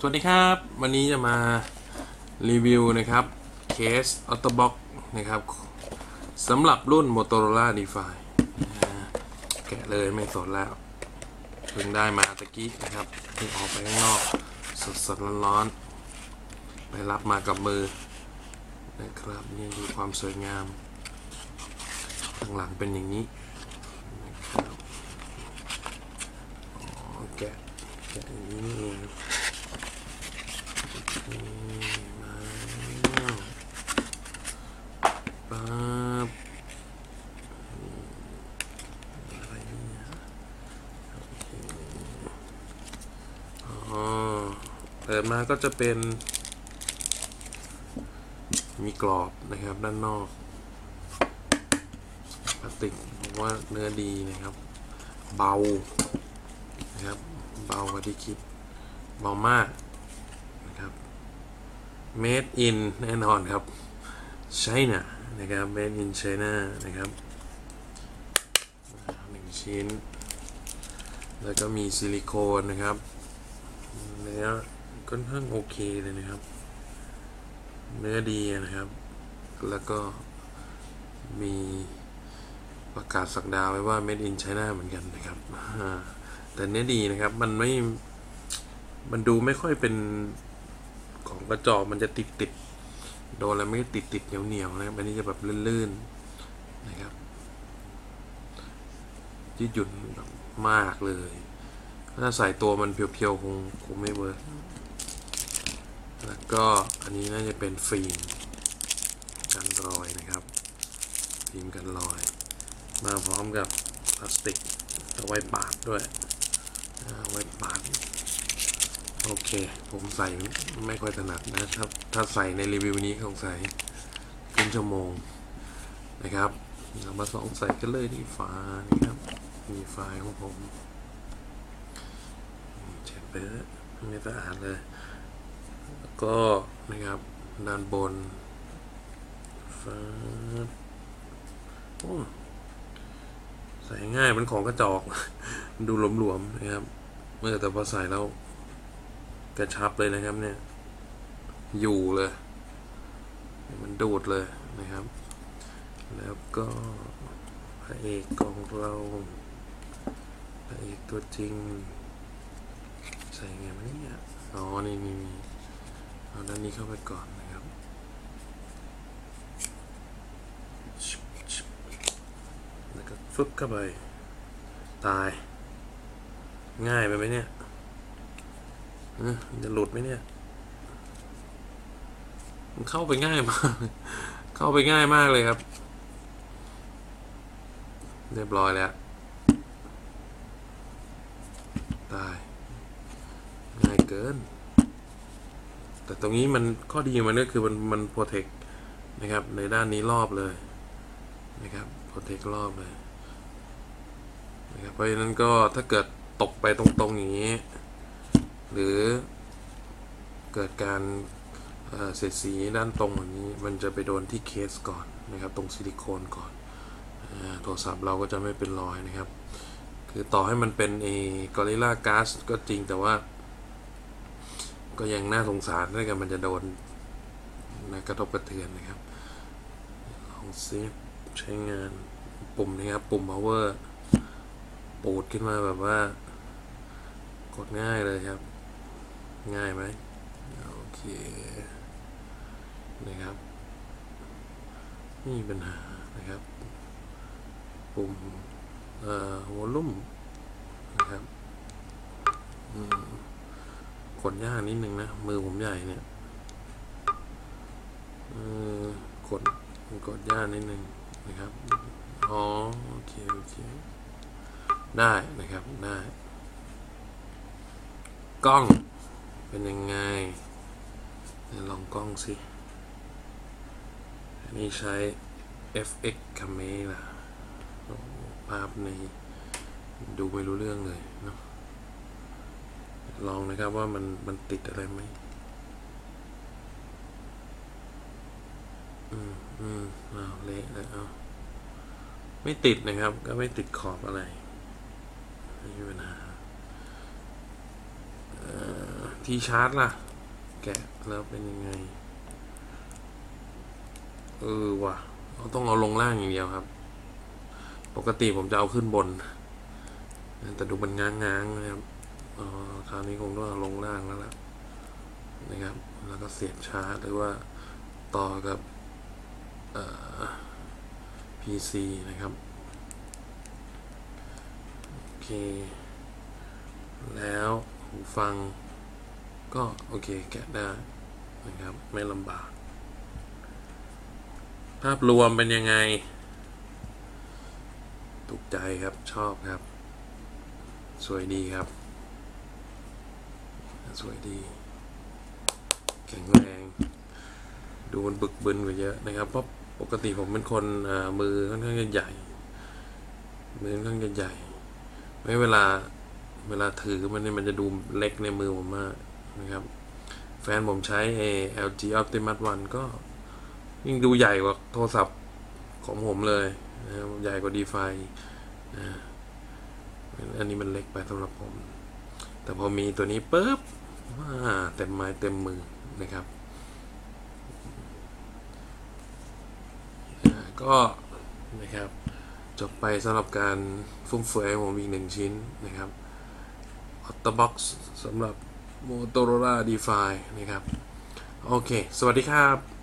สวัสดีครับ วันนี้จะมารีวิวนะครับเคสออโตบ็อกนะครับสำหรับรุ่น Motorola DeFi แกะเลยไม่สดแล้วเพิ่งได้มาตะกี้นะครับเพิ่งออกไปข้างนอกสดสดๆร้อนๆ ไปรับมากับมือนะครับนี่ดูความสวยงามข้างหลังเป็นอย่างนี้นะครับอ๋อแกะแกะอย่างนี้ เองนี่มาแล้วปั๊บอืมอะไรเนี่ยโอเคอ๋อเปิดมาก็จะเป็น มีกรอบนะครับด้านนอกพลาสติกผมว่าเนื้อดีนะครับ เบานะครับ เบากว่าที่คิด เบามาก made in แน่นอนครับ China นะครับ made in China นะครับหนึ่งชิ้น แล้วก็มีซิลิโคนนะครับเนื้อค่อนข้างโอเคเลยนะครับ เนื้อดีนะครับ แล้วก็มีประกาศสักดาไว้ว่า made in China เหมือนกันนะครับ แต่เนื้อดีนะครับ มันไม่ มันดูไม่ค่อยเป็น ของกระจอกมันจะติดติดๆโดนแล้วไม่ติดติดเหนียวเหนียวๆนะครับอันนี้จะแบบลื่นๆนะครับยืดหยุ่นแบบมากเลย ถ้าใส่ตัวมันเพียวๆคงคงไม่เวิร์กแล้วก็อันนี้น่าจะเป็นฟิล์มกันรอยนะครับ ฟิล์มกันรอย มาพร้อมกับพลาสติกเอาไว้ปาดด้วยเอาไว้ปาด โอเค ผมใส่ไม่ค่อยถนัดนะถ้าถ้าใส่ในรีวิวนี้คงใส่ครึ่งชั่วโมงนะครับเรามาสองใส่กันเลยที่ฝานี่ครับ มีไฟล์ของผมเช็ดไปแล้วไม่สะอาดเลย ก็นะครับด้านบนฟ้าโอ้ใส่ง่ายเป็นของกระจอก ดูหลวมๆนะครับ เมื่อแต่พอใส่แล้ว กระชับเลยนะครับเนี่ย อยู่เลย มันดูดเลยนะครับ แล้วก็พระเอกของเราพระเอกตัวจริง ใส่ไงวะเนี่ยอ๋อ นี่นี่นี่เอาด้านนี้เข้าไปก่อนนะครับ แล้วก็ฟึบเข้าไป ตาย ง่ายไปไหมเนี่ย จะหลุดไหมเนี่ย มันเข้าไปง่ายมาก เข้าไปง่ายมากเลยครับ เรียบร้อยแล้ว ตาย ง่ายเกิน แต่ตรงนี้มันข้อดีมันก็คือมันมันโปรเทคนะครับ ในด้านนี้รอบเลยนะครับโปรเทครอบเลยนะครับเพราะฉะนั้นก็ถ้าเกิดตกไปตรงๆอย่างนี้ หรือเกิดการเสียดสีด้านตรงแบบนี้มันจะไปโดนที่เคสก่อนนะครับ ตรงซิลิโคนก่อนโทรศัพท์เราก็จะไม่เป็นรอยนะครับ คือต่อให้มันเป็นเอกอริลลาก๊าซก็จริงแต่ว่า ก็ยังน่าสงสารด้วยกันมันจะโดนนะกระทบกระเทือนนะครับ ลองซิใช้งานปุ่มนะครับ ปุ่ม power ปูดขึ้นมาแบบว่า กดง่ายเลยครับ ง่ายไหมโอเคนะครับไม่มีปัญหานะครับ ปุ่มเอ่อวอลลุ่มนะครับกดยากนิดนึงนะ มือผมใหญ่เนี่ยเออกดกดยากนิดนึงนะครับอ๋อโอเคโอเคได้นะครับได้กล้อง เป็นยังไงลองกล้องสิ อันนี้ใช้ FX Camera ภาพในดูไม่รู้เรื่องเลยเนาะลองนะครับว่ามันมันติดอะไรไหมอืมอืมอ้าวเละเลยเอาไม่ติดนะครับ ก็ไม่ติดขอบอะไรไม่มีปัญหา เอ่อ ทีชาร์จล่ะ แกะแล้วเป็นยังไง เออว่ะเราต้องเอาลงล่างอย่างเดียวครับ ปกติผมจะเอาขึ้นบน แต่ดูมันง้างๆนะครับอ๋อคราวนี้คงต้องเอาลงล่างแล้วล่ะนะครับ แล้วก็เสียบชาร์จหรือว่าต่อกับเอ่อ PC นะครับ โอเค แล้วหูฟัง ก็โอเคแกะได้นะครับ ไม่ลำบาก ภาพรวมเป็นยังไง ถูกใจครับชอบครับ สวยดีครับ สวยดี แข็งแรง ดูมันบึกบึนกว่าเยอะนะครับ เพราะปกติผมเป็นคนมือค่อนข้างจะใหญ่ มือค่อนข้างจะใหญ่ ไม่เวลาเวลาถือมันเนี่ยมันจะดูเล็กในมือผมมาก นะครับ แฟนผมใช้ LG Optimus One ก็ยิ่งดูใหญ่กว่าโทรศัพท์ของผมเลยนะครับใหญ่กว่า d f i อ่าอันนี้มันเล็กไปสำหรับผม แต่พอมีตัวนี้ปุ๊บว้าเต็มไม้เต็มมือนะครับ ก็นะครับจบไปสำหรับการฟุ่มเฟือยของผมอีกหนึ่งชิ้นนะครับ o t t o b o x สำหรับ Motorola d e f i นะครับ โอเค สวัสดีครับ